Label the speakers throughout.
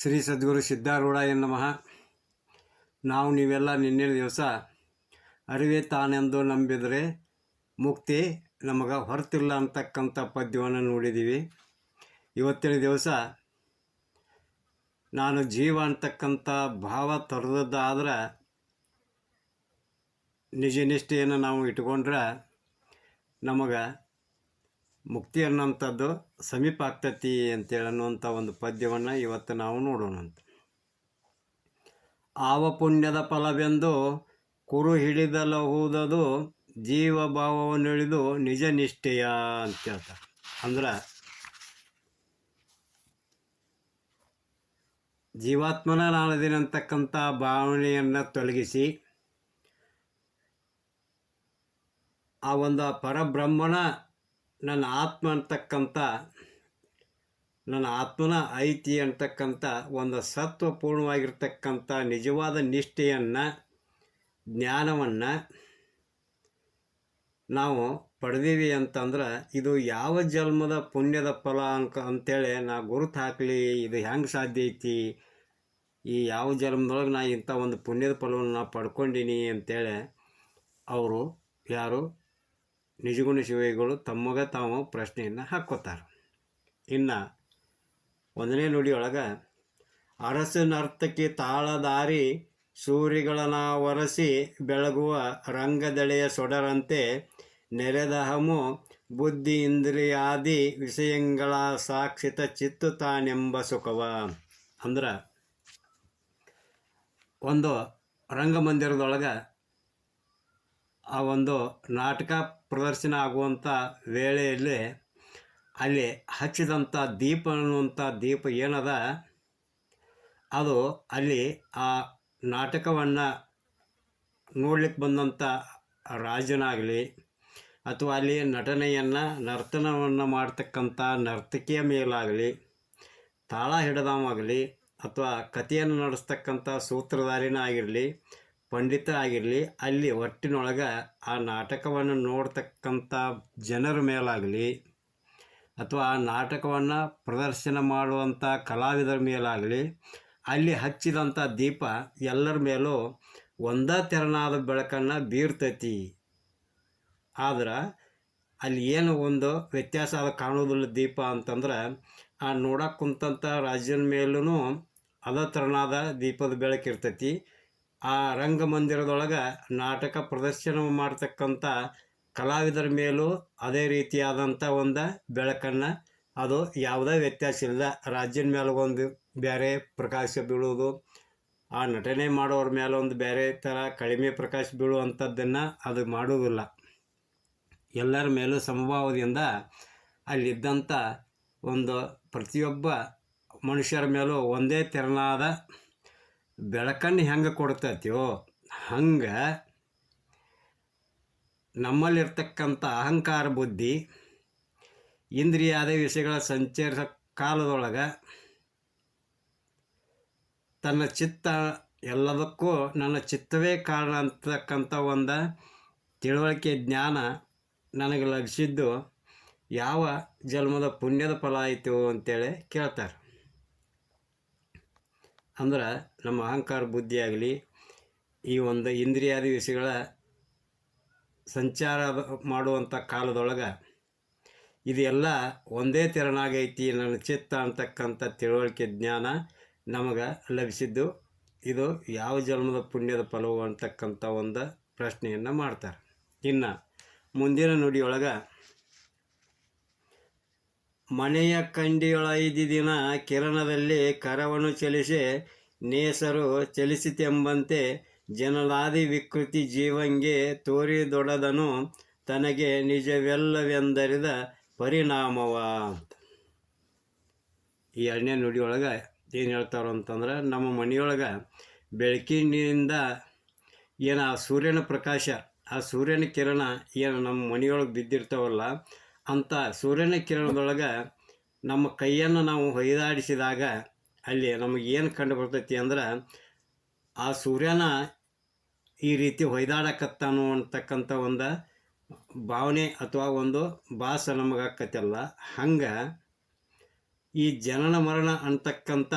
Speaker 1: ಶ್ರೀ ಸದ್ಗುರು ಸಿದ್ಧಾರೂಢ ನಮಃ. ನಾವು ನೀವೆಲ್ಲ ನಿನ್ನೆ ದಿವಸ ಅರಿವೆ ತಾನೆಂದು ನಂಬಿದರೆ ಮುಕ್ತಿ ನಮಗೆ ಹೊರತಿಲ್ಲ ಅಂತಕ್ಕಂಥ ಪದ್ಯವನ್ನು ನೋಡಿದ್ದೀವಿ. ಇವತ್ತಿನ ದಿವಸ ನಾನು ಜೀವ ಅಂತಕ್ಕಂಥ ಭಾವ ತೊರೆದದ್ದಾದ್ರೆ ನಿಜ ನಿಷ್ಠೆಯನ್ನು ನಾವು ಇಟ್ಕೊಂಡ್ರೆ ನಮಗೆ ಮುಕ್ತಿ ಅನ್ನೋಂಥದ್ದು ಸಮೀಪ ಆಗ್ತತಿ ಅಂತೇಳಿ ಅನ್ನುವಂಥ ಒಂದು ಪದ್ಯವನ್ನು ಇವತ್ತು ನಾವು ನೋಡೋಣ ಅಂತ. ಆವ ಪುಣ್ಯದ ಫಲವೆಂದು ಕುರು ಹಿಡಿದಲಹುದದು ಜೀವ ಭಾವವನ್ನಿಳಿದು ನಿಜ ನಿಷ್ಠೆಯ ಅಂತ ಹೇಳ್ತಾರೆ. ಅಂದ್ರೆ ಜೀವಾತ್ಮನ ನಾಳದಿನಂತಕ್ಕಂಥ ಭಾವನೆಯನ್ನು ತೊಲಗಿಸಿ ಆ ಒಂದು ಪರಬ್ರಹ್ಮನ ನನ್ನ ಆತ್ಮ ಅಂತಕ್ಕಂಥ, ನನ್ನ ಆತ್ಮನ ಐತಿ ಅಂತಕ್ಕಂಥ ಒಂದು ಸತ್ವಪೂರ್ಣವಾಗಿರ್ತಕ್ಕಂಥ ನಿಜವಾದ ನಿಷ್ಠೆಯನ್ನು, ಜ್ಞಾನವನ್ನು ನಾವು ಪಡೆದೀವಿ ಅಂತಂದ್ರೆ ಇದು ಯಾವ ಜನ್ಮದ ಪುಣ್ಯದ ಫಲ ಅನ್ಕ ಅಂತೇಳಿ ನಾ ಗುರುತು ಹಾಕಲಿ, ಇದು ಹೆಂಗೆ ಸಾಧ್ಯ ಐತಿ? ಈ ಯಾವ ಜನ್ಮದೊಳಗೆ ನಾ ಇಂಥ ಒಂದು ಪುಣ್ಯದ ಫಲವನ್ನು ನಾ ಪಡ್ಕೊಂಡೀನಿ ಅಂತೇಳಿ ಅವರು ಯಾರು ನಿಜಗುಣ ಶಿವಗಳು ತಮ್ಮಗ ತಾವು ಪ್ರಶ್ನೆಯನ್ನು ಹಾಕ್ಕೋತಾರೆ. ಇನ್ನು ಒಂದನೇ ನುಡಿಯೊಳಗೆ ಅರಸನರ್ಥಕ್ಕೆ ತಾಳದಾರಿ ಸೂರಿಗಳನ್ನ ಒರೆಸಿ ಬೆಳಗುವ ರಂಗದಳೆಯ ಸೊಡರಂತೆ ನೆರೆದಹಮು ಬುದ್ಧಿ ಇಂದ್ರಿಯಾದಿ ವಿಷಯಗಳ ಸಾಕ್ಷಿತ ಚಿತ್ತು ತಾನೆಂಬ ಸುಖವ. ಅಂದ್ರೆ, ಒಂದು ರಂಗಮಂದಿರದೊಳಗೆ ಆ ಒಂದು ನಾಟಕ ಪ್ರದರ್ಶನ ಆಗುವಂಥ ವೇಳೆಯಲ್ಲಿ ಅಲ್ಲಿ ಹಚ್ಚಿದಂಥ ದೀಪ ಅನ್ನುವಂಥ ದೀಪ ಏನದ? ಅದು ಅಲ್ಲಿ ಆ ನಾಟಕವನ್ನು ನೋಡ್ಲಿಕ್ಕೆ ಬಂದಂಥ ರಾಜನಾಗಲಿ ಅಥವಾ ಅಲ್ಲಿ ನಟನೆಯನ್ನು, ನರ್ತನವನ್ನು ಮಾಡ್ತಕ್ಕಂಥ ನರ್ತಕಿಯ ಮೇಲಾಗಲಿ, ತಾಳ ಹಿಡಿದವಾಗಲಿ ಅಥವಾ ಕಥೆಯನ್ನು ನಡೆಸ್ತಕ್ಕಂಥ ಸೂತ್ರಧಾರಿನ ಆಗಿರಲಿ ಪಂಡಿತ ಆಗಿರಲಿ ಅಲ್ಲಿ ಒಟ್ಟಿನೊಳಗೆ ಆ ನಾಟಕವನ್ನು ನೋಡ್ತಕ್ಕಂಥ ಜನರ ಮೇಲಾಗಲಿ, ಅಥವಾ ಆ ನಾಟಕವನ್ನು ಪ್ರದರ್ಶನ ಮಾಡುವಂಥ ಕಲಾವಿದರ ಮೇಲಾಗಲಿ, ಅಲ್ಲಿ ಹಚ್ಚಿದಂಥ ದೀಪ ಎಲ್ಲರ ಮೇಲೂ ಒಂದೇ ತೆರನಾದ ಬೆಳಕನ್ನು ಬೀರ್ತೈತಿ. ಆದ್ರೆ ಅಲ್ಲಿ ಏನು ಒಂದು ವ್ಯತ್ಯಾಸ ಅದು ಕಾಣೋದಿಲ್ಲ ದೀಪ ಅಂತಂದ್ರೆ, ಆ ನೋಡಕ್ಕೆ ಕುಂತಂಥ ರಾಜ್ಯನ ಮೇಲೂ ಅದೇ ತೆರನಾದ ದೀಪದ ಬೆಳಕಿರ್ತೈತಿ. ಆ ರಂಗಮಂದಿರದೊಳಗೆ ನಾಟಕ ಪ್ರದರ್ಶನ ಮಾಡ್ತಕ್ಕಂಥ ಕಲಾವಿದರ ಮೇಲೂ ಅದೇ ರೀತಿಯಾದಂಥ ಒಂದು ಬೆಳಕನ್ನು. ಅದು ಯಾವುದೇ ವ್ಯತ್ಯಾಸ ಇಲ್ಲ ರಾಜ್ಯದ ಮೇಲೆ ಒಂದು ಬೇರೆ ಪ್ರಕಾಶ ಬೀಳೋದು ಆ ನಟನೆ ಮಾಡೋರ ಮೇಲೆ ಒಂದು ಬೇರೆ ಥರ ಕಡಿಮೆ ಪ್ರಕಾಶ ಬೀಳುವಂಥದ್ದನ್ನು ಅದು ಮಾಡುವುದಿಲ್ಲ. ಎಲ್ಲರ ಮೇಲೂ ಸಮಭಾವದಿಂದ ಅಲ್ಲಿದ್ದಂಥ ಒಂದು ಪ್ರತಿಯೊಬ್ಬ ಮನುಷ್ಯರ ಮೇಲೂ ಒಂದೇ ತೆರನಾದ ಬೆಳಕನ್ನು ಹೆಂಗೆ ಕೊಡ್ತೈತಿಯೋ, ಹಂಗೆ ನಮ್ಮಲ್ಲಿರ್ತಕ್ಕಂಥ ಅಹಂಕಾರ ಬುದ್ಧಿ, ಇಂದ್ರಿಯಾದ ವಿಷಯಗಳ ಸಂಚರಿಸ ಕಾಲದೊಳಗೆ ತನ್ನ ಚಿತ್ತ ಎಲ್ಲದಕ್ಕೂ ನನ್ನ ಚಿತ್ತವೇ ಕಾರಣ ಅಂತಕ್ಕಂಥ ಒಂದು ತಿಳುವಳಿಕೆ ಜ್ಞಾನ ನನಗೆ ಲಭಿಸಿದ್ದು ಯಾವ ಜನ್ಮದ ಪುಣ್ಯದ ಫಲ ಆಯಿತು ಅಂತೇಳಿ ಕೇಳ್ತಾರೆ. ಅಂದ್ರೆ ನಮ್ಮ ಅಹಂಕಾರ ಬುದ್ಧಿ ಆಗಲಿ, ಈ ಒಂದು ಇಂದ್ರಿಯಾದಿ ವಿಷಯಗಳ ಸಂಚಾರ ಮಾಡುವಂಥ ಕಾಲದೊಳಗೆ ಇದೆಲ್ಲ ಒಂದೇ ತೆರನಾಗೈತಿ ನನ್ನ ಚಿತ್ತ ಅಂತಕ್ಕಂಥ ತಿಳುವಳಿಕೆ ಜ್ಞಾನ ನಮಗೆ ಲಭಿಸಿದ್ದು. ಇದು ಯಾವ ಜನ್ಮದ ಪುಣ್ಯದ ಫಲವು ಅಂತಕ್ಕಂಥ ಒಂದು ಪ್ರಶ್ನೆಯನ್ನು ಮಾಡ್ತಾರೆ. ಇನ್ನು ಮುಂದಿನ ನುಡಿಯೊಳಗೆ ಮನೆಯ ಕಂಡಿಯೊಳೈದು ದಿನ ಕಿರಣದಲ್ಲಿ ಕರವನ್ನು ಚಲಿಸಿ, ನೇಸರು, ಚಲಿಸಿತೆಂಬಂತೆ ಜನಲಾದಿ ವಿಕೃತಿ ಜೀವಂಗೆ ತೋರಿದೊಡದನು ತನಗೆ ನಿಜವೆಲ್ಲವೆಂದರಿದ ಪರಿಣಾಮವ ಅಂತ. ಈ ಎರಡನೇ ನುಡಿಯೊಳಗೆ ಏನು ಹೇಳ್ತಾರೋ ಅಂತಂದ್ರೆ, ನಮ್ಮ ಮನೆಯೊಳಗೆ ಬೆಳಕಿನಿಂದ ಏನು ಆ ಸೂರ್ಯನ ಪ್ರಕಾಶ, ಆ ಸೂರ್ಯನ ಕಿರಣ ಏನು ನಮ್ಮ ಮನೆಯೊಳಗೆ ಬಿದ್ದಿರ್ತಾವಲ್ಲ ಅಂಥ ಸೂರ್ಯನ ಕಿರಣದೊಳಗೆ ನಮ್ಮ ಕೈಯನ್ನು ನಾವು ಹೊಯ್ದಾಡಿಸಿದಾಗ ಅಲ್ಲಿ ನಮಗೆ ಏನು ಕಂಡು ಬರ್ತೈತಿ ಅಂದ್ರೆ ಆ ಸೂರ್ಯನ ಈ ರೀತಿ ಹೊಯ್ದಾಡಕತ್ತಾನು ಅಂತಕ್ಕಂಥ ಒಂದು ಭಾವನೆ ಅಥವಾ ಒಂದು ಭಾಸ ನಮಗಾಕತ್ತಲ್ಲ ಹಂಗೆ ಈ ಜನನ ಮರಣ ಅಂತಕ್ಕಂಥ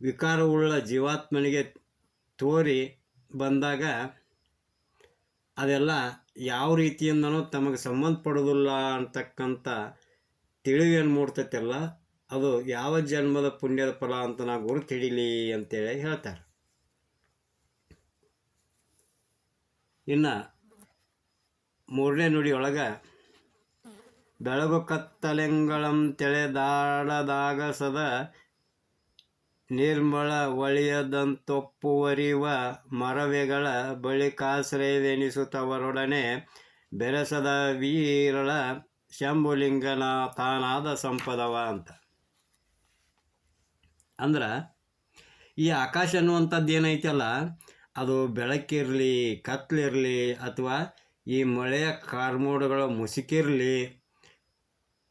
Speaker 1: ವಿಕಾರವುಳ್ಳ ಜೀವಾತ್ಮನಿಗೆ ತೋರಿ ಬಂದಾಗ ಅದೆಲ್ಲ ಯಾವ ರೀತಿಯಿಂದನೂ ತಮಗೆ ಸಂಬಂಧಪಡೋದಿಲ್ಲ ಅಂತಕ್ಕಂಥ ತಿಳಿವೇನು ಮೂಡ್ತೈತಲ್ಲ, ಅದು ಯಾವ ಜನ್ಮದ ಪುಣ್ಯದ ಫಲ ಅಂತ ನಾ ಗುರುತು ಹಿಡೀಲಿ ಅಂತೇಳಿ ಹೇಳ್ತಾರೆ. ಇನ್ನು ಮೂರನೇ ನುಡಿ ಒಳಗೆ ಬೆಳಗು ಕತ್ತಲೆಂಗಳಂ ತೆಳೆದಾಡದಾಗ ಸದ ನಿರ್ಮಳ ಒಳಿಯದಂತೊಪ್ಪುವರಿವ ಮರವೆಗಳ ಬಳಿಕಾಶ್ರಯವೆನಿಸುತ್ತವರೊಡನೆ ಬೆರೆಸದ ವೀರಳ ಶಂಭುಲಿಂಗನ ತಾನಾದ ಸಂಪದವ ಅಂತ. ಅಂದ್ರೆ ಈ ಆಕಾಶ ಅನ್ನುವಂಥದ್ದು ಏನೈತಲ್ಲ, ಅದು ಬೆಳಕಿರಲಿ, ಕತ್ಲಿರಲಿ, ಅಥವಾ ಈ ಮಳೆಯ ಕಾರ್ಮೋಡುಗಳ ಮುಸುಕಿರಲಿ,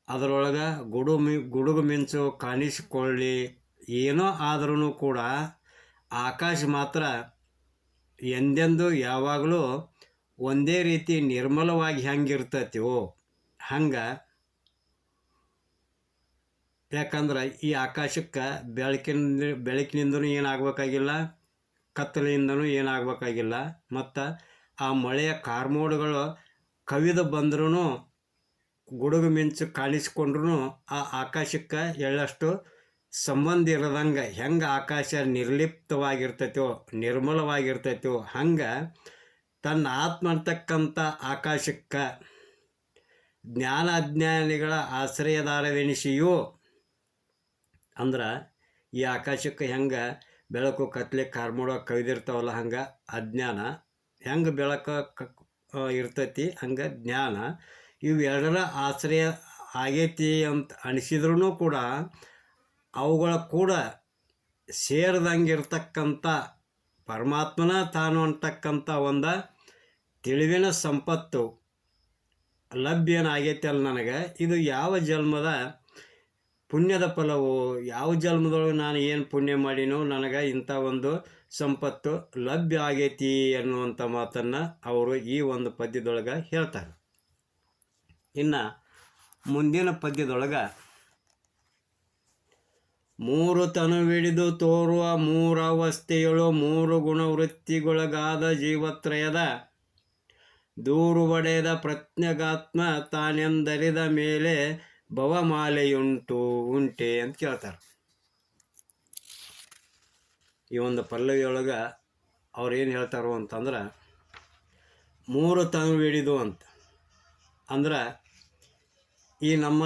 Speaker 1: ಅದರೊಳಗೆ ಗುಡು ಮಿ ಗುಡುಗು ಮಿಂಚು ಕಾಣಿಸಿಕೊಳ್ಳಿ ಏನೋ ಆದ್ರೂ ಕೂಡ ಆಕಾಶ ಮಾತ್ರ ಎಂದೆಂದು ಯಾವಾಗಲೂ ಒಂದೇ ರೀತಿ ನಿರ್ಮಲವಾಗಿ ಹೆಂಗಿರ್ತೈತಿವೋ ಹಂಗೆ. ಯಾಕಂದ್ರೆ ಈ ಆಕಾಶಕ್ಕೆ ಬೆಳಕಿನ, ಬೆಳಕಿನಿಂದನೂ ಏನಾಗಬೇಕಾಗಿಲ್ಲ ಕತ್ತಲೆಯಿಂದನೂ ಏನಾಗಬೇಕಾಗಿಲ್ಲ, ಮತ್ತು ಆ ಮಳೆಯ ಕಾರ್ಮೋಡುಗಳು ಕವಿದು ಬಂದ್ರೂ ಗುಡುಗು ಮಿಂಚು ಕಾಣಿಸಿಕೊಂಡ್ರೂ ಆ ಆಕಾಶಕ್ಕೆ ಎಳ್ಳಷ್ಟು ಸಂಬಂಧ ಇರದಂಗೆ ಹೆಂಗೆ ಆಕಾಶ ನಿರ್ಲಿಪ್ತವಾಗಿರ್ತೈತೋ, ನಿರ್ಮಲವಾಗಿರ್ತೈತೋ, ಹಂಗೆ ತನ್ನ ಆತ್ಮ ಅಂತಕ್ಕಂಥ ಆಕಾಶಕ್ಕೆ ಜ್ಞಾನ ಅಜ್ಞಾನಿಗಳ ಆಶ್ರಯದಾರವೆನಿಸಿಯೋ ಅಂದ್ರೆ ಈ ಆಕಾಶಕ್ಕೆ ಹೆಂಗೆ ಬೆಳಕು, ಕತ್ಲೆ, ಕಾರ್ಮೋಡ ಕವಿದಿರ್ತಾವಲ್ಲ ಹಂಗೆ ಅಜ್ಞಾನ, ಹೆಂಗೆ ಬೆಳಕು ಕ ಇರ್ತೈತಿ, ಹಂಗೆ ಜ್ಞಾನ ಇವೆರಡರ ಆಶ್ರಯ ಆಗೈತಿ ಅಂತ ಅನಿಸಿದ್ರೂ ಕೂಡ ಅವುಗಳ ಕೂಡ ಸೇರಿದಂಗೆ ಇರ್ತಕ್ಕಂಥ ಪರಮಾತ್ಮನ ತಾನು ಅಂತಕ್ಕಂಥ ಒಂದು ತಿಳಿವಿನ ಸಂಪತ್ತು ಲಭ್ಯನಾಗೈತೆ ಅಲ್ಲ ನನಗೆ. ಇದು ಯಾವ ಜನ್ಮದ ಪುಣ್ಯದ ಫಲವು, ಯಾವ ಜನ್ಮದೊಳಗೆ ನಾನು ಏನು ಪುಣ್ಯ ಮಾಡಿನೋ ನನಗೆ ಇಂಥ ಒಂದು ಸಂಪತ್ತು ಲಭ್ಯ ಆಗೈತಿ ಅನ್ನುವಂಥ ಮಾತನ್ನು ಅವರು ಈ ಒಂದು ಪದ್ಯದೊಳಗೆ ಹೇಳ್ತಾರೆ. ಇನ್ನು ಮುಂದಿನ ಪದ್ಯದೊಳಗೆ ಮೂರು ತನುವಿಡಿದು ತೋರುವ ಮೂರವಸ್ಥೆಯಳು ಮೂರು ಗುಣವೃತ್ತಿಗೊಳಗಾದ ಜೀವತ್ರಯದ. ದೂರು ಒಡೆದ ಪ್ರಜ್ಞಗಾತ್ಮ ತಾನೆಂದರಿದ ಮೇಲೆ ಭವಮಾಲೆಯುಂಟು, ಉಂಟೆ ಅಂತ ಕೇಳ್ತಾರೆ. ಈ ಒಂದು ಪಲ್ಲವಿಯೊಳಗೆ ಅವ್ರೇನು ಹೇಳ್ತಾರೋ ಅಂತಂದ್ರೆ, ಮೂರು ತನುವಿಡಿದು ಅಂತ. ಅಂದ್ರೆ, ಈ ನಮ್ಮ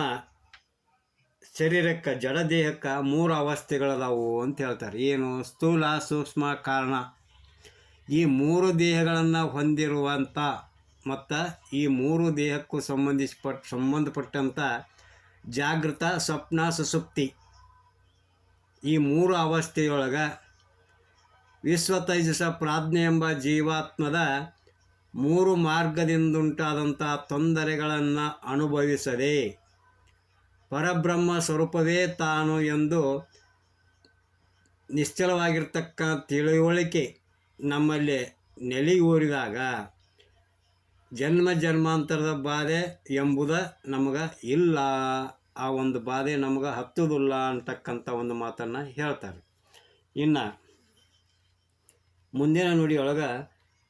Speaker 1: ಶರೀರಕ್ಕೆ ಜಡ ದೇಹಕ್ಕೆ ಮೂರು ಅವಸ್ಥೆಗಳದಾವು ಅಂತ ಹೇಳ್ತಾರೆ. ಏನು? ಸ್ಥೂಲ, ಸೂಕ್ಷ್ಮ, ಕಾರಣ. ಈ ಮೂರು ದೇಹಗಳನ್ನು ಹೊಂದಿರುವಂಥ ಮತ್ತು ಈ ಮೂರು ದೇಹಕ್ಕೂ ಸಂಬಂಧಿಸಿಪಟ್ಟ ಸಂಬಂಧಪಟ್ಟಂಥ ಜಾಗೃತ, ಸ್ವಪ್ನ, ಸುಸುಪ್ತಿ. ಈ ಮೂರು ಅವಸ್ಥೆಯೊಳಗೆ ವಿಶ್ವ ತೈಜಸ ಪ್ರಾಜ್ಞೆ ಎಂಬ ಜೀವಾತ್ಮದ ಮೂರು ಮಾರ್ಗದಿಂದುಂಟಾದಂಥ ತೊಂದರೆಗಳನ್ನು ಅನುಭವಿಸದೆ ಪರಬ್ರಹ್ಮ ಸ್ವರೂಪವೇ ತಾನು ಎಂದು ನಿಶ್ಚಲವಾಗಿರ್ತಕ್ಕ ತಿಳುವಳಿಕೆ ನಮ್ಮಲ್ಲಿ ನೆಲೆಯೂರಿದಾಗ ಜನ್ಮ ಜನ್ಮಾಂತರದ ಬಾಧೆ ಎಂಬುದ ನಮಗೆ ಇಲ್ಲ. ಆ ಒಂದು ಬಾಧೆ ನಮಗೆ ಹತ್ತುವುದಿಲ್ಲ ಅಂತಕ್ಕಂಥ ಒಂದು ಮಾತನ್ನು ಹೇಳ್ತಾರೆ. ಇನ್ನು ಮುಂದಿನ ನುಡಿಯೊಳಗೆ,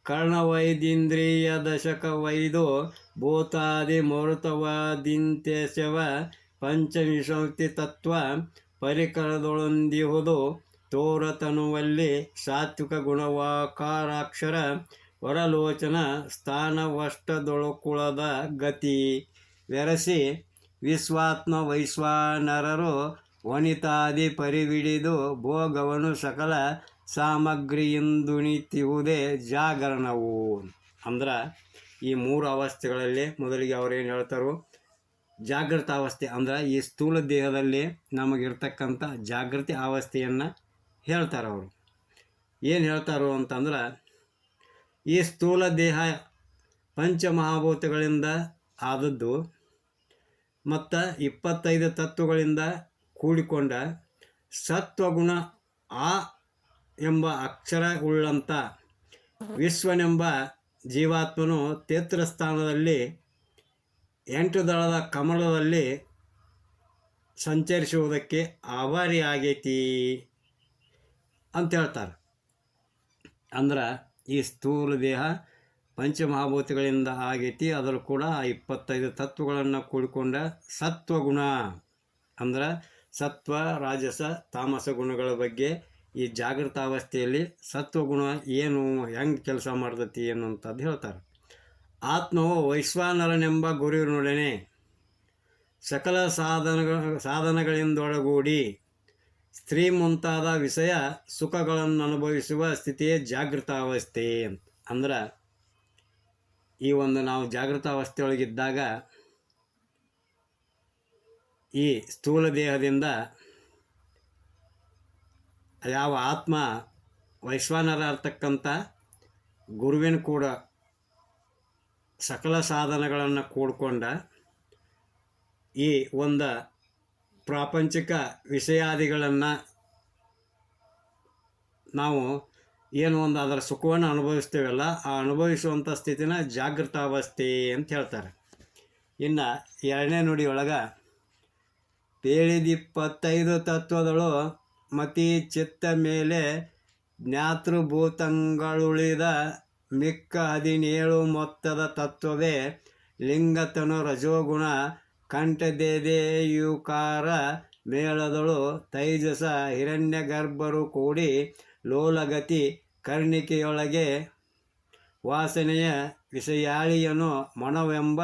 Speaker 1: ಕರ್ಣವೈದಿಂದ್ರಿಯ ದಶಕ ವೈದು ಭೂತಾದಿ ಮರುತವಾದಿಂತ್ಯಶವ ಪಂಚವಿಂಶತಿ ತತ್ವ ಪರಿಕರದೊಳಂದಿಹುದು ತೋರತನುವಲ್ಲಿ ಸಾತ್ವಿಕ ಗುಣವಾಕಾರಾಕ್ಷರ ವರಲೋಚನ ಸ್ಥಾನವಷ್ಟದೊಳಕುಳದ ಗತಿ ವೆರಸಿ ವಿಶ್ವಾತ್ಮ ವೈಶ್ವಾನರರು ವನಿತಾದಿ ಪರಿವಿಡಿದು ಭೋಗವನು ಸಕಲ ಸಾಮಗ್ರಿಯಿಂದುಣಿತಿವುದೇ ಜಾಗರಣವು. ಅಂದ್ರೆ ಈ ಮೂರು ಅವಸ್ಥೆಗಳಲ್ಲಿ ಮೊದಲಿಗೆ ಅವ್ರೇನು ಹೇಳ್ತಾರೋ? ಜಾಗೃತ ಅವಸ್ಥೆ ಅಂದ್ರೆ ಈ ಸ್ಥೂಲ ದೇಹದಲ್ಲಿ ನಮಗಿರ್ತಕ್ಕಂಥ ಜಾಗೃತಿ ಅವಸ್ಥೆಯನ್ನು ಹೇಳ್ತಾರೆ ಅವರು. ಏನು ಹೇಳ್ತಾರೋ ಅಂತಂದ್ರೆ ಈ ಸ್ಥೂಲ ದೇಹ ಪಂಚಮಹಾಭೂತಗಳಿಂದ ಆದದ್ದು ಮತ್ತು ಇಪ್ಪತ್ತೈದು ತತ್ವಗಳಿಂದ ಕೂಡಿಕೊಂಡ ಸತ್ವಗುಣ ಆ ಎಂಬ ಅಕ್ಷರ ಉಳ್ಳಂಥ ವಿಶ್ವನೆಂಬ ಜೀವಾತ್ಮನು ತೇತ್ರ ಸ್ಥಾನದಲ್ಲಿ ಎಂಟು ದಳದ ಕಮಲದಲ್ಲಿ ಸಂಚರಿಸುವುದಕ್ಕೆ ಆಭಾರಿ ಆಗೈತಿ ಅಂತ ಹೇಳ್ತಾರೆ. ಅಂದ್ರೆ ಈ ಸ್ಥೂಲ ದೇಹ ಪಂಚಮಹಾಭೂತಗಳಿಂದ ಆಗೈತಿ. ಅದರ ಕೂಡ ಇಪ್ಪತ್ತೈದು ತತ್ವಗಳನ್ನು ಕೂಡಿಕೊಂಡ ಸತ್ವಗುಣ. ಅಂದ್ರೆ ಸತ್ವ, ರಾಜಸ, ತಾಮಸ ಗುಣಗಳ ಬಗ್ಗೆ ಈ ಜಾಗೃತಾವಸ್ಥೆಯಲ್ಲಿ ಸತ್ವಗುಣ ಏನು, ಹೆಂಗೆ ಕೆಲಸ ಮಾಡ್ತೈತಿ ಅನ್ನುವಂಥದ್ದು ಹೇಳ್ತಾರೆ. ಆತ್ಮವು ವೈಶ್ವಾನರನೆಂಬ ಗುರುವಿನೊಡನೆ ಸಕಲ ಸಾಧನಗಳ ಸಾಧನಗಳಿಂದೊಳಗೂಡಿ ಸ್ತ್ರೀ ಮುಂತಾದ ವಿಷಯ ಸುಖಗಳನ್ನು ಅನುಭವಿಸುವ ಸ್ಥಿತಿಯೇ ಜಾಗೃತಾವಸ್ಥೆ ಅಂತ. ಅಂದ್ರೆ ಈ ಒಂದು ನಾವು ಜಾಗೃತಾವಸ್ಥೆಯೊಳಗಿದ್ದಾಗ ಈ ಸ್ಥೂಲ ದೇಹದಿಂದ ಯಾವ ಆತ್ಮ ವೈಶ್ವಾನರ ಗುರುವಿನ ಕೂಡ ಸಕಲ ಸಾಧನಗಳನ್ನು ಕೂಡ್ಕೊಂಡ ಈ ಒಂದು ಪ್ರಾಪಂಚಿಕ ವಿಷಯಾದಿಗಳನ್ನು ನಾವು ಏನು ಒಂದು ಅದರ ಸುಖವನ್ನು ಅನುಭವಿಸ್ತೇವಲ್ಲ, ಆ ಅನುಭವಿಸುವಂಥ ಸ್ಥಿತಿನ ಜಾಗೃತಾವಸ್ಥೆ ಅಂತ ಹೇಳ್ತಾರೆ. ಇನ್ನು ಎರಡನೇ ನುಡಿಯೊಳಗೆ ಇಪ್ಪತ್ತೈದು ತತ್ವದಳು ಮತಿ ಚಿತ್ತ ಮೇಲೆ ಜ್ಞಾತೃಭೂತಂಗಳುಳಿದ ಮಿಕ್ಕ ಹದಿನೇಳು ಮೊತ್ತದ ತತ್ವವೇ ಲಿಂಗತನು ರಜೋಗುಣ ಕಂಠದೇದೇಯುಕಾರ ಮೇಳದಳು ತೈಜಸ ಹಿರಣ್ಯಗರ್ಭರು ಕೂಡಿ ಲೋಲಗತಿ ಕರ್ಣಿಕೆಯೊಳಗೆ ವಾಸನೆಯ ವಿಷಯಾಳಿಯನು ಮನವೆಂಬ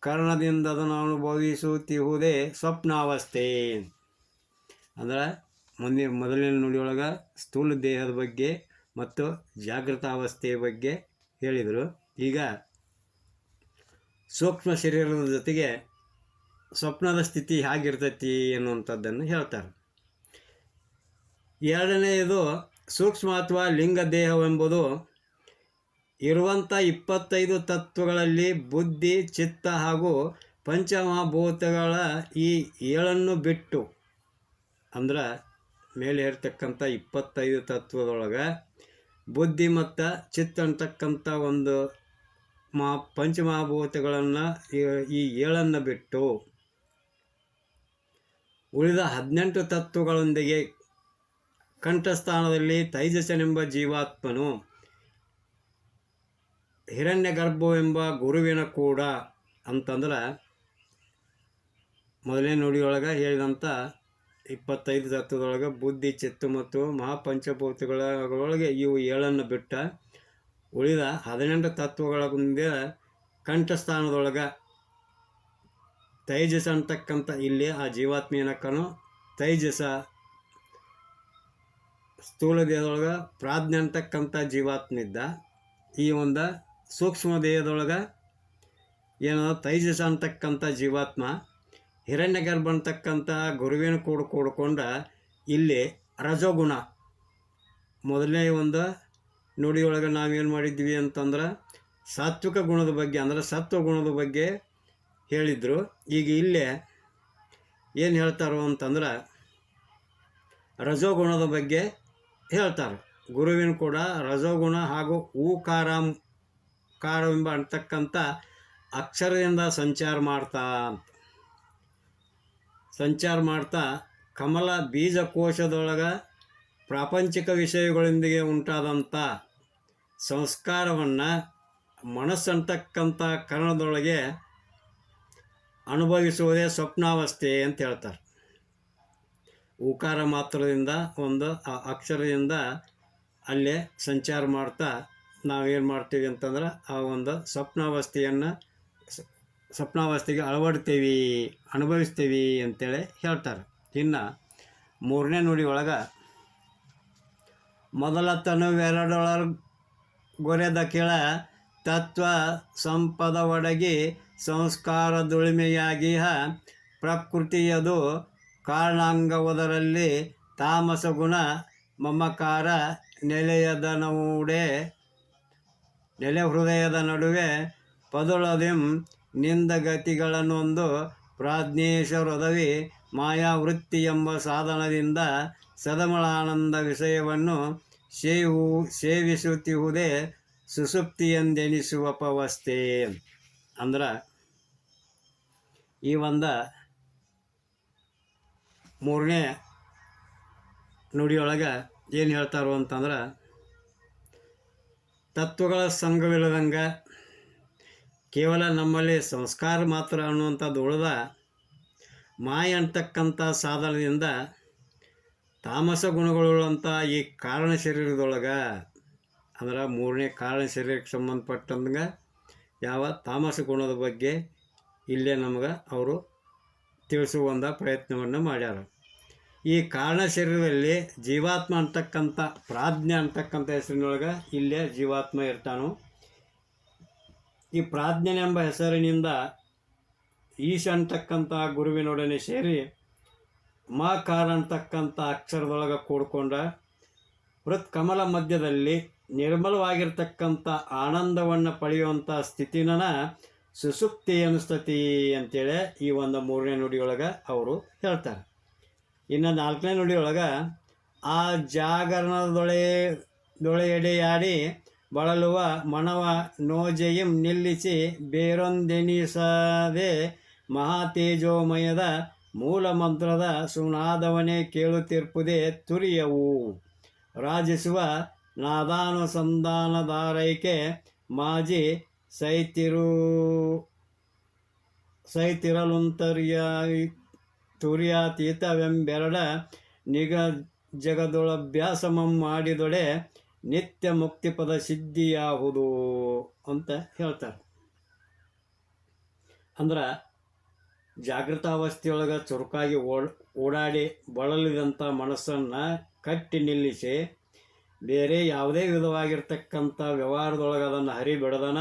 Speaker 1: ಕರ್ಣದಿಂದ ಅದನ್ನು ಅನುಭವಿಸುತ್ತಿಹುದೇ ಸ್ವಪ್ನಾವಸ್ಥೆ. ಅಂದ್ರೆ ಮುಂದಿನ ಮೊದಲಿನ ನುಡಿಯೊಳಗೆ ಸ್ಥೂಲ ದೇಹದ ಬಗ್ಗೆ ಮತ್ತು ಜಾಗೃತಾವಸ್ಥೆಯ ಬಗ್ಗೆ ಹೇಳಿದರು. ಈಗ ಸೂಕ್ಷ್ಮ ಶರೀರದ ಜೊತೆಗೆ ಸ್ವಪ್ನದ ಸ್ಥಿತಿ ಹೇಗಿರ್ತೈತಿ ಅನ್ನುವಂಥದ್ದನ್ನು ಹೇಳ್ತಾರೆ. ಎರಡನೆಯದು ಸೂಕ್ಷ್ಮ ಅಥವಾ ಲಿಂಗ ದೇಹವೆಂಬುದು ಇರುವಂಥ ಇಪ್ಪತ್ತೈದು ತತ್ವಗಳಲ್ಲಿ ಬುದ್ಧಿ, ಚಿತ್ತ ಹಾಗೂ ಪಂಚಮಹಾಭೂತಗಳ ಈ ಏಳನ್ನು ಬಿಟ್ಟು ಅಂದ್ರೆ ಮೇಲೆ ಇರ್ತಕ್ಕಂಥ ಇಪ್ಪತ್ತೈದು ತತ್ವದೊಳಗೆ ಬುದ್ಧಿ ಮತ್ತು ಚಿತ್ತ ಅಂತಕ್ಕಂಥ ಒಂದು ಮಾ ಪಂಚಮಹಾಭೂತಗಳನ್ನು ಈ ಏಳನ್ನು ಬಿಟ್ಟು ಉಳಿದ ಹದಿನೆಂಟು ತತ್ವಗಳೊಂದಿಗೆ ಕಂಠಸ್ಥಾನದಲ್ಲಿ ತೈಜಸನೆಂಬ ಜೀವಾತ್ಮನು ಹಿರಣ್ಯ ಎಂಬ ಗುರುವಿನ ಕೂಡ ಅಂತಂದ್ರೆ ಮೊದಲೇ ನುಡಿಯೊಳಗೆ ಹೇಳಿದಂಥ ಇಪ್ಪತ್ತೈದು ತತ್ವದೊಳಗೆ ಬುದ್ಧಿ, ಚಿತ್ತು ಮತ್ತು ಮಹಾಪಂಚಭೂತಗಳೊಳಗೆ ಇವು ಏಳನ್ನು ಬಿಟ್ಟ ಉಳಿದ ಹದಿನೆಂಟು ತತ್ವಗಳ ಮುಂದೆ ಕಂಠಸ್ಥಾನದೊಳಗೆ ತೈಜಸ ಅಂತಕ್ಕಂಥ ಇಲ್ಲಿ ಆ ಜೀವಾತ್ಮೀಯನಕ್ಕನು ತೈಜಸ ಸ್ಥೂಲ ದೇಹದೊಳಗೆ ಪ್ರಾಜ್ಞೆ ಅಂತಕ್ಕಂಥ ಜೀವಾತ್ಮಿದ್ದ. ಈ ಒಂದು ಸೂಕ್ಷ್ಮ ದೇಹದೊಳಗೆ ಏನೋ ತೈಜಸ ಅಂತಕ್ಕಂಥ ಜೀವಾತ್ಮ. ಹಿರಣ್ಯ ಗರ್ಭ ಅಂತಕ್ಕಂಥ ಗುರುವಿನ ಕೂಡ ಕೂಡ್ಕೊಂಡ ಇಲ್ಲಿ ರಜೋಗುಣ. ಮೊದಲನೇ ಒಂದು, ನುಡಿಯೊಳಗೆ ನಾವೇನು ಮಾಡಿದ್ವಿ ಅಂತಂದ್ರೆ ಸಾತ್ವಿಕ ಗುಣದ ಬಗ್ಗೆ, ಅಂದ್ರೆ ಸತ್ವ ಗುಣದ ಬಗ್ಗೆ ಹೇಳಿದರು. ಈಗ ಇಲ್ಲೇ ಏನು ಹೇಳ್ತಾರೋ ಅಂತಂದ್ರೆ ರಜೋಗುಣದ ಬಗ್ಗೆ ಹೇಳ್ತಾರೆ. ಗುರುವಿನ ಕೂಡ ರಜೋಗುಣ ಹಾಗೂ ಹೂಕಾರ ಕಾರವೆಂಬ ಅಂತಕ್ಕಂಥ ಅಕ್ಷರದಿಂದ ಸಂಚಾರ ಮಾಡ್ತಾ ಸಂಚಾರ ಮಾಡ್ತಾ ಕಮಲ ಬೀಜಕೋಶದೊಳಗೆ ಪ್ರಾಪಂಚಿಕ ವಿಷಯಗಳೊಂದಿಗೆ ಉಂಟಾದಂಥ ಸಂಸ್ಕಾರವನ್ನು ಮನಸ್ಸಂತಕ್ಕಂಥ ಕರಣದೊಳಗೆ ಅನುಭವಿಸುವುದೇ ಸ್ವಪ್ನಾವಸ್ಥೆ ಅಂತ ಹೇಳ್ತಾರೆ. ಉಕಾರ ಮಾತ್ರದಿಂದ ಒಂದು ಅಕ್ಷರದಿಂದ ಅಲ್ಲೇ ಸಂಚಾರ ಮಾಡ್ತಾ ನಾವೇನು ಮಾಡ್ತೀವಿ ಅಂತಂದ್ರೆ ಆ ಒಂದು ಸ್ವಪ್ನಾವಸ್ಥೆಯನ್ನು ಸ್ವಪ್ನಾವಸ್ಥೆಗೆ ಅಳವಡ್ತೇವೆ ಅನುಭವಿಸ್ತೀವಿ ಅಂತೇಳಿ ಹೇಳ್ತಾರೆ. ಇನ್ನು ಮೂರನೇ ನುಡಿ ಒಳಗೆ ಮೊದಲ ತನುವೆರಡೊಳಗೆ ಗೊರೆದ ಕೆಳ ತತ್ವ ಸಂಪದ ಒಡಗಿ ಸಂಸ್ಕಾರದುಳಿಮೆಯಾಗಿ ಪ್ರಕೃತಿಯದು ಕಾರಣಾಂಗವದರಲ್ಲಿ ತಾಮಸ ಗುಣ ಮಮಕಾರ ನೆಲೆಯದನೂಡೆ ನೆಲೆ ಹೃದಯದ ನಡುವೆ ಪದುಳದಿಂ ನಿಂದಗತಿಗಳನ್ನೊಂದು ಪ್ರಾಜ್ಞೇಶ್ವರದವಿ ಮಾಯಾವೃತ್ತಿ ಎಂಬ ಸಾಧನದಿಂದ ಸದಮಳಾನಂದ ವಿಷಯವನ್ನು ಸೇವು ಸೇವಿಸುತ್ತಿಹುದೇ ಸುಸುಪ್ತಿಯೆಂದೆನಿಸುವ ಪವಸ್ಥೆ ಅಂದ್ರೆ ಈ ಒಂದು ಮೂರನೇ ನುಡಿಯೊಳಗೆ ಏನು ಹೇಳ್ತಾರೋ ಅಂತಂದ್ರೆ ತತ್ವಗಳ ಸಂಘವಿಲ್ಲದಂಗೆ ಕೇವಲ ನಮ್ಮಲ್ಲಿ ಸಂಸ್ಕಾರ ಮಾತ್ರ ಅನ್ನುವಂಥದ್ದು ಉಳಿದ ಮಾಯ ಅಂತಕ್ಕಂಥ ಸಾಧನದಿಂದ ತಾಮಸ ಗುಣಗಳುಳ್ಳಂಥ ಈ ಕಾರಣ ಶರೀರದೊಳಗೆ, ಅಂದ್ರೆ ಮೂರನೇ ಕಾರಣ ಶರೀರಕ್ಕೆ ಸಂಬಂಧಪಟ್ಟಂಗೆ ಯಾವ ತಾಮಸ ಗುಣದ ಬಗ್ಗೆ ಇಲ್ಲೇ ನಮಗೆ ಅವರು ತಿಳಿಸುವಂಥ ಪ್ರಯತ್ನವನ್ನು ಮಾಡ್ಯಾರ. ಈ ಕಾರಣ ಶರೀರದಲ್ಲಿ ಜೀವಾತ್ಮ ಅಂತಕ್ಕಂಥ ಪ್ರಾಜ್ಞೆ ಅಂತಕ್ಕಂಥ ಹೆಸರಿನೊಳಗೆ ಇಲ್ಲೇ ಜೀವಾತ್ಮ ಇರ್ತಾನು ಈ ಪ್ರಾಜ್ಞನೆಂಬ ಹೆಸರಿನಿಂದ ಈಶ ಅಂತಕ್ಕಂಥ ಗುರುವಿನೊಡನೆ ಸೇರಿ ಮಾಕಾರ ಅಂತಕ್ಕಂಥ ಅಕ್ಷರದೊಳಗೆ ಕೂಡ್ಕೊಂಡ ಕಮಲ ಮಧ್ಯದಲ್ಲಿ ನಿರ್ಮಲವಾಗಿರ್ತಕ್ಕಂಥ ಆನಂದವನ್ನು ಪಡೆಯುವಂಥ ಸ್ಥಿತಿನ ಸುಸುಪ್ತಿ ಅನಿಸ್ತತಿ ಅಂತೇಳಿ ಈ ಒಂದು ಮೂರನೇ ನುಡಿಯೊಳಗೆ ಅವರು ಹೇಳ್ತಾರೆ. ಇನ್ನು ನಾಲ್ಕನೇ ನುಡಿಯೊಳಗೆ, ಆ ಜಾಗರಣದೊಳೆ, ದೊಳೆಯಡೆಯಾಡಿ ಬಳಲುವ ಮನವ ನೋಜೆಯಂ ನಿಲ್ಲಿಸಿ ಬೇರೊಂದೆನಿಸದೆ ಮಹಾತೇಜೋಮಯದ ಮೂಲ ಮಂತ್ರದ ಸುನಾದವನೇ ಕೇಳುತ್ತಿರ್ಪುದೇ ತುರಿಯವು. ರಾಜಿಸುವ ನಾದಾನುಸಂಧಾನದಾರೈಕೆ ಮಾಜಿ ಸೈತಿರು ಸೈತಿರಲುಂತರ್ಯ ತುರ್ಯಾತೀತವೆಂಬೆರಡ ನಿಗ ಜಗದೊಳಭ್ಯಾಸಮಂ ಮಾಡಿದೊಡೆ ನಿತ್ಯ ಮುಕ್ತಿಪದ ಸಿದ್ಧಿಯಾವುದು ಅಂತ ಹೇಳ್ತಾರೆ. ಅಂದ್ರೆ ಜಾಗೃತಾವಸ್ಥೆಯೊಳಗೆ ಚುರುಕಾಗಿ ಓಡ್, ಓಡಾಡಿ ಬಳಲಿದಂಥ ಮನಸ್ಸನ್ನು ಕಟ್ಟಿ ನಿಲ್ಲಿಸಿ ಬೇರೆ ಯಾವುದೇ ವಿಧವಾಗಿರ್ತಕ್ಕಂಥ ವ್ಯವಹಾರದೊಳಗೆ ಅದನ್ನು ಹರಿಬಿಡದನ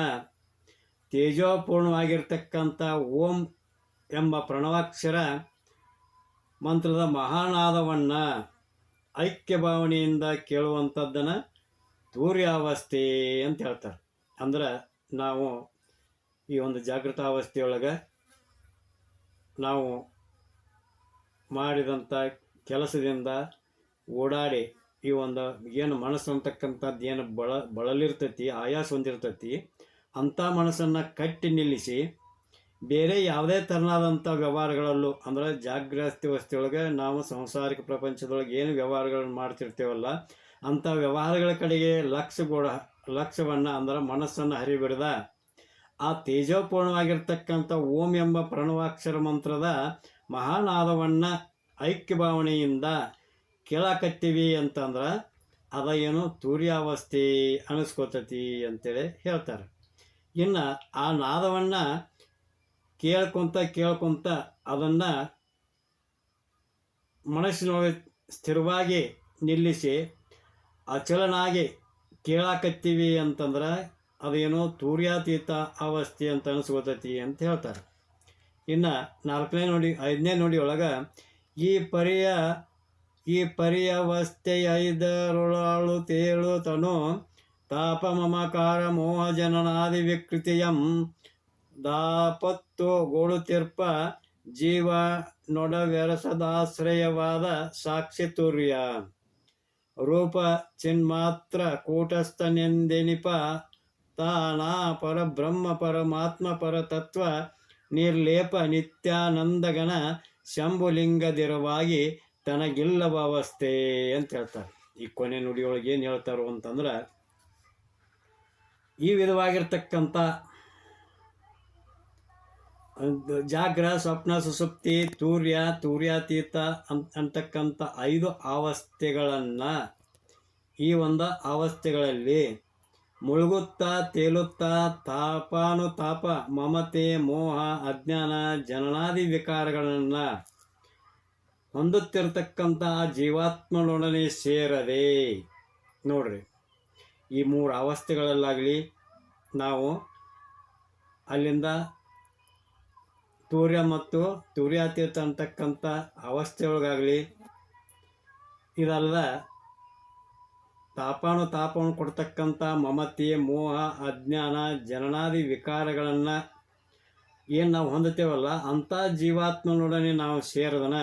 Speaker 1: ತೇಜೋಪೂರ್ಣವಾಗಿರ್ತಕ್ಕಂಥ ಓಂ ಎಂಬ ಪ್ರಣವಾಕ್ಷರ ಮಂತ್ರದ ಮಹಾನಾದವನ್ನು ಐಕ್ಯ ಭಾವನೆಯಿಂದ ಕೇಳುವಂಥದ್ದನ್ನು ತೂರ್ಯಾವಸ್ಥೆ ಅಂತ ಹೇಳ್ತಾರೆ. ಅಂದ್ರೆ ನಾವು ಈ ಒಂದು ಜಾಗೃತಾವಸ್ಥೆಯೊಳಗೆ ನಾವು ಮಾಡಿದಂಥ ಕೆಲಸದಿಂದ ಓಡಾಡಿ ಈ ಒಂದು ಏನು ಮನಸ್ಸು ಅಂತಕ್ಕಂಥದ್ದು ಏನು ಬಳ, ಬಳಲಿರ್ತೈತಿ, ಆಯಾಸ ಹೊಂದಿರ್ತೈತಿ, ಅಂಥ ಮನಸ್ಸನ್ನು ಕಟ್ಟಿ ನಿಲ್ಲಿಸಿ ಬೇರೆ ಯಾವುದೇ ಥರನಾದಂಥ ವ್ಯವಹಾರಗಳಲ್ಲೂ ಅಂದ್ರೆ ಜಾಗೃತಿ ಅವಸ್ಥೆಯೊಳಗೆ ನಾವು ಸಂಸಾರಿಕ ಪ್ರಪಂಚದೊಳಗೆ ಏನು ವ್ಯವಹಾರಗಳನ್ನು ಮಾಡ್ತಿರ್ತೇವಲ್ಲ ಅಂಥ ವ್ಯವಹಾರಗಳ ಕಡೆಗೆ ಲಕ್ಷ್ಯ ಗೋಡ ಲಕ್ಷ್ಯವನ್ನು ಅಂದರೆ ಮನಸ್ಸನ್ನು ಹರಿಬಿಡ್ದ. ಆ ತೇಜೋಪೂರ್ಣವಾಗಿರ್ತಕ್ಕಂಥ ಓಂ ಎಂಬ ಪ್ರಣವಾಕ್ಷರ ಮಂತ್ರದ ಮಹಾನಾದವನ್ನು ಐಕ್ಯ ಭಾವನೆಯಿಂದ ಕೇಳಾಕತ್ತೀವಿ ಅಂತಂದ್ರೆ ಅದ ಏನು ತೂರ್ಯಾವಸ್ಥೆ ಅನಿಸ್ಕೋತತಿ ಅಂತೇಳಿ ಹೇಳ್ತಾರೆ. ಇನ್ನು ಆ ನಾದವನ್ನು ಕೇಳ್ಕೊತ ಕೇಳ್ಕೊತ ಅದನ್ನು ಮನಸ್ಸಿನೊಳಗೆ ಸ್ಥಿರವಾಗಿ ನಿಲ್ಲಿಸಿ ಅಚಲನಾಗಿ ಕೇಳಾಕತ್ತೀವಿ ಅಂತಂದ್ರೆ ಅದೇನೋ ತೂರ್ಯಾತೀತ ಅವಸ್ಥೆ ಅಂತ ಅನಿಸ್ಕೋತೈತಿ ಅಂತ ಹೇಳ್ತಾರೆ. ಇನ್ನು ನಾಲ್ಕನೇ ನೋಡಿ, ಐದನೇ ನೋಡಿ ಒಳಗೆ ಈ ಪರಿಯ, ಈ ಪರಿಯವಸ್ಥೆಯ ಐದರೊಳಾಳು ತೇಳು ತನು ಮೋಹ ಜನನಾದಿ ವಿಕೃತಿಯಂ ದಾಪತ್ತು ಗೋಳುತಿರ್ಪ ಜೀವ ನೊಡವೆರಸದಾಶ್ರಯವಾದ ಸಾಕ್ಷಿ ತುರ್ಯ. ರೂಪ ಚಿನ್ಮಾತ್ರ ಕೂಟಸ್ಥನೆಂದೆನಿಪ. ತಾನಾ ಪರಬ್ರಹ್ಮ ಪರಮಾತ್ಮ ಪರತತ್ವ ನಿರ್ಲೇಪ ನಿತ್ಯಾನಂದಗಣ ಶಂಭುಲಿಂಗದಿರವಾಗಿ ತನಗಿಲ್ಲವ ಅವಸ್ಥೆ ಅಂತ ಹೇಳ್ತಾರೆ. ಈ ಕೊನೆ ನುಡಿಯೊಳಗೆ ಏನು ಹೇಳ್ತಾರೋ ಅಂತಂದ್ರೆ ಈ ವಿಧವಾಗಿರ್ತಕ್ಕಂಥ ಜಾಗ್ರ ಸ್ವಪ್ನ ಸುಸುಪ್ತಿ ತೂರ್ಯ ತೂರ್ಯಾತೀತ ಅಂತ ಅಂತಕ್ಕಂಥ ಐದು ಅವಸ್ಥೆಗಳನ್ನು ಈ ಒಂದು ಅವಸ್ಥೆಗಳಲ್ಲಿ ಮುಳುಗುತ್ತಾ, ತೇಲುತ್ತಾ, ತಾಪಾನುತಾಪ, ಮಮತೆ, ಮೋಹ, ಅಜ್ಞಾನ, ಜನನಾದಿ ವಿಕಾರಗಳನ್ನು ಹೊಂದುತ್ತಿರತಕ್ಕಂಥ ಜೀವಾತ್ಮನೊಡನೆ ಸೇರದೆ. ನೋಡ್ರಿ, ಈ ಮೂರು ಅವಸ್ಥೆಗಳಲ್ಲಾಗಲಿ ನಾವು ಅಲ್ಲಿಂದ ತೂರ್ಯ ಮತ್ತು ತುರ್ಯಾತೀತ ಅಂತಕ್ಕಂಥ ಅವಸ್ಥೆಯೊಳಗಾಗಲಿ ಇದಲ್ಲ ತಾಪಾನು ತಾಪವನ್ನು ಕೊಡ್ತಕ್ಕಂಥ ಮಮತೆ, ಮೋಹ, ಅಜ್ಞಾನ, ಜನನಾದಿ ವಿಕಾರಗಳನ್ನು ಏನು ನಾವು ಹೊಂದುತ್ತೇವಲ್ಲ, ಅಂಥ ಜೀವಾತ್ಮನೊಡನೆ ನಾವು ಸೇರದನ.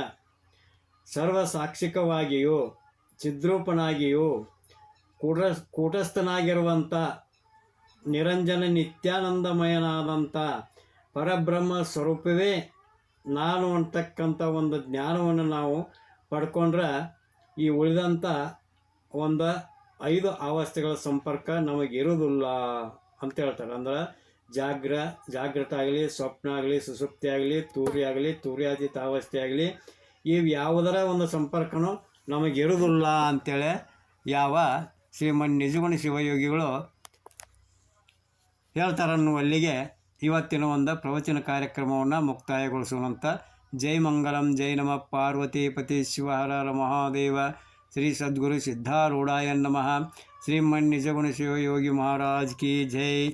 Speaker 1: ಸರ್ವ ಸಾಕ್ಷಿಕವಾಗಿಯೂ ಚಿದ್ರೂಪನಾಗಿಯೂ, ಕೂಟ, ಕೂಟಸ್ಥನಾಗಿರುವಂಥ ನಿರಂಜನ ನಿತ್ಯಾನಂದಮಯನಾದಂಥ ಪರಬ್ರಹ್ಮ ಸ್ವರೂಪವೇ ನಾನು ಅಂತಕ್ಕಂಥ ಒಂದು ಜ್ಞಾನವನ್ನು ನಾವು ಪಡ್ಕೊಂಡ್ರೆ ಈ ಉಳಿದಂಥ ಒಂದು ಐದು ಅವಸ್ಥೆಗಳ ಸಂಪರ್ಕ ನಮಗೆ ಇರೋದಿಲ್ಲ ಅಂತ ಹೇಳ್ತಾರೆ. ಅಂದ್ರೆ ಜಾಗ್ರ ಜಾಗೃತ ಆಗಲಿ ಸ್ವಪ್ನ ಆಗಲಿ ಸುಸುಪ್ತಿ ಆಗಲಿ ತೂರಿ ಆಗಲಿ ತೂರ್ಯಾತೀತ ಅವಸ್ಥೆ ಆಗಲಿ ಇವು ಯಾವುದರ ಒಂದು ಸಂಪರ್ಕನೂ ನಮಗೆ ಇರೋದಿಲ್ಲ ಅಂತೇಳಿ ಯಾವ ಶ್ರೀಮನ್ ನಿಜಗುಣ ಶಿವಯೋಗಿಗಳು ಹೇಳ್ತಾರನ್ನುವಲ್ಲಿಗೆ ಇವತ್ತಿನ ಒಂದು ಪ್ರವಚನ ಕಾರ್ಯಕ್ರಮವನ್ನು ಮುಕ್ತಾಯಗೊಳಿಸುವಂತ ಜೈ ಮಂಗಲಂ, ಜೈ ನಮ. ಪಾರ್ವತಿ ಪತಿ ಶಿವಹರ ಮಹಾದೇವ. ಶ್ರೀ ಸದ್ಗುರು ಸಿದ್ಧಾರೂಢಾಯ ನಮಃ. ಶ್ರೀಮನ್ ನಿಜಗುಣ ಶಿವಯೋಗಿ ಮಹಾರಾಜ್ ಕಿ ಜೈ.